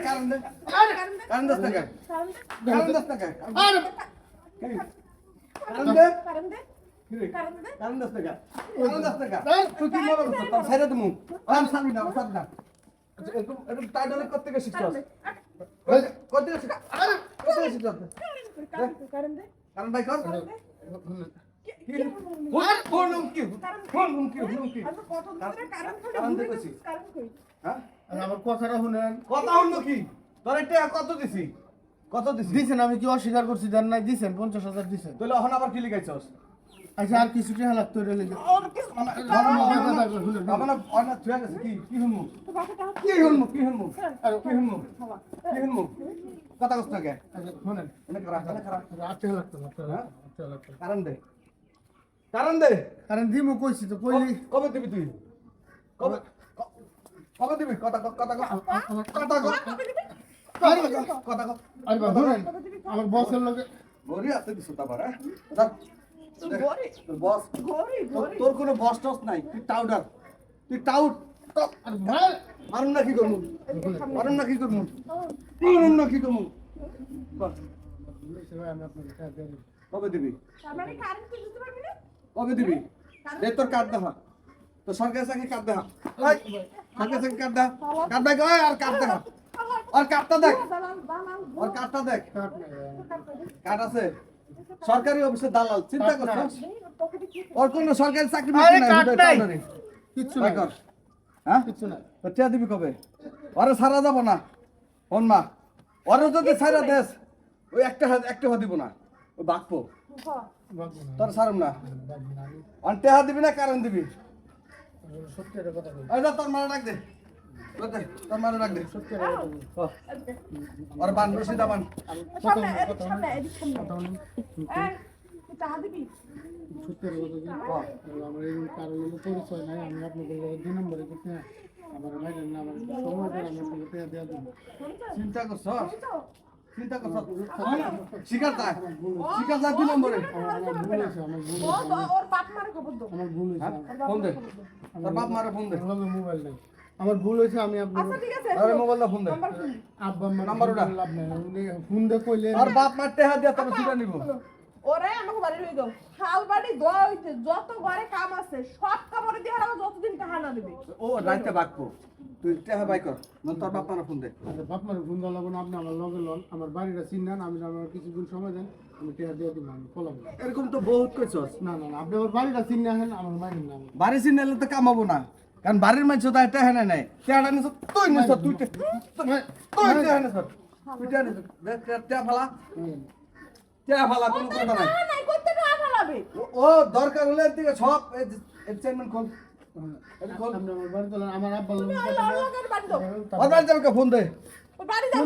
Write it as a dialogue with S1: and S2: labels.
S1: কারণ দে
S2: কারণ দে।
S1: কারণ দে টাকা
S2: কারণ দে।
S1: কারণ দে টাকা
S3: আরে
S1: কারণ দে
S2: কারণ দে। কারণ দে।
S1: কারণ দে টাকা কারণ দে টাকা তুই কি মনে করছিস তোর ছেড়ে দিমু আম সামনে না সামনে না আচ্ছা, এরকম এরকম টাইটালে করতে গেছিস
S2: কারণ দে।
S1: করতে গেছিস আরে করতে গেছিস
S2: কারণ দে। কারণ দে।
S1: কারণ ভাই কর
S2: কারণ দে। কি-
S1: কি
S2: কি বলব?
S1: ফোন ফোন কি
S2: কারণ
S1: ফোন কি ফোন কি
S2: আমি তো কত ধরে কারণ ধরে
S1: কারণ
S2: ঘুরে
S1: দেখেছি।
S2: গেছিস, কারণ কই?
S1: হ্যাঁ
S3: আরে আমার কথাটা শুনেন।
S1: কথা হলো কি? এটা কত দিছি? কত দিছি?
S3: দিছেন আমি কি অস্বীকার করছি? দেন নাই দিছেন পঞ্চাশ হাজার দিছেন।
S1: তুই এখন আবার কি লিখাইছস?
S3: আচ্ছা আর কিছু টাকা লাগতো রে
S1: গেছে কি কি
S2: হাত-
S1: কি কি
S3: আর
S1: কি হমু
S2: বাবা।
S1: কি হমু কথা কষ্ট না কে?
S3: শুনেন।
S1: এনে করা এনে করা
S3: আট টাকা লাগতো না? টাকা লাগতো
S1: কারণ দে। কারণ দে।
S3: কারণ দিমু কইছি তো কইলি।
S1: কবে দিবি তুই? কবে ক- কবে দিবি কথা কথা কথা? কথা
S3: আরে বাবা শুনেন আমার বসের লগে
S1: গরি আছে দিছ তারপর হ্যাঁ? বস। তোর- কোনো বস টস নাই। তুই টাউডার তুই টাউট
S3: আরে
S1: মারুন না কি করমু মারুন না কি করমু মারুন না কি
S3: দিবো।
S1: কবে দিবি?
S2: মানে কারণ তুই বুঝতে পারবি না?
S1: কবে দিবি? দে তোর কার্ড দেখা। তো সরকারি চাকরি কার্ড দেখা ওই, সরকারি চাকরি কার্ড দেখা কার্ড দেখ আর কার্ড দেখা আর কার্ডটা দেখ। আর কার্ডটা দেখ।
S3: নাই।
S1: আছে। সরকারি অফিসে দালাল চিন্তা করছিস
S2: এই, ওর পকেটে কি?
S1: ওর সরকারি চাকরি।
S3: কিচ্ছু নাই।
S1: কর। হ্যাঁ?
S3: কিচ্ছু নাই।
S1: টিয়া দিবি কবে? ওরে সারা যাব না। হন মা। ওরে যদি সারা দেশ ওই একটা একটা দিব না। ওই বাকবো। তোর সারম না। অন টেহা দিবি না কারণ দিবি।
S3: সত্যি একটা কথা বলি
S1: যা তোর মারা ডাক দে। দে, তোর মারা ডাক দে।
S3: সত্যি একটা কথা বলি
S1: ওর বান রশিদা বান।
S2: সামনে, এদিক সামনে, এদিক সামনে। টাকা দিবি?
S3: সত্যি একটা কথা আমার এই কারও লোক পরিচয় নাই। আমি আপনাদের লগে দুই নম্বরে করতে আমার ভাইয়ের নাম আমার সময় করে আমি আপনাকে টাকা দিয়ে দেবো
S1: চিন্তা করছ? চিন্তা করছ? শিকার যায় শিকার যায় দুই নম্বরে?
S3: আমার আমার ভুল হয়েছে আমার ভুল হয়েছে।
S2: তো ওর বাপ মারে খবর দাও।
S3: আমার ভুল হয়েছে
S1: হ্যাঁ ফোন দে। তোর বাপ মারে ফোন দে
S3: মোবাইল নাই। আমার ভুল হয়েছে আমি আপনার
S2: আচ্ছা ঠিক আছে
S1: আরে মোবাইলটা ফোন দে।
S3: আব্বা
S1: নাম্বার ওটা।
S3: ফোন দে কইলে
S1: আর বাপ মারতে হাত দিয়া তবে ছুটা নিব।
S2: ওরে আমাকে বাড়ি লই দাও শাল বাড়ি দোয়া হইছে যত ঘরে কাম আছে সব কামড়ে দিয়ে হারাবো যতদিন টাকা না দিবে।
S1: ও রাইতে বাকবো তুই টেহা বাই কর নন তোর বাপ মারে ফোন দে।
S3: আচ্ছা বাপ মার ফোন দেওয়া লাগবে না আপনি আমার লগে লন। আমার বাড়িটা আমি আমার কিছুদিন সময় দেন আমি টাকা দিয়ে দিব আমি ফলাম
S1: এরকম তো বহুত কইছস।
S3: না না না আপনি আমার বাড়িটা চিনে আসেন আমার বাড়ির নাম।
S1: বাড়ি চিনাইলে তো কামাবো না। কারণ বাড়ির মানুষ তো একটা হেনে নাই। টেহাটা নিছ তুই নিছ তুই তুই- তুই নিছ। তুই টেহা নিছ। দে টে- ফালা। টেহা ফালা কোনো কথা নাই? ও- দরকার হলে দিকে সব চেয়ারম্যান খোল। ফোন দে।
S2: ওই বাড়ি যাও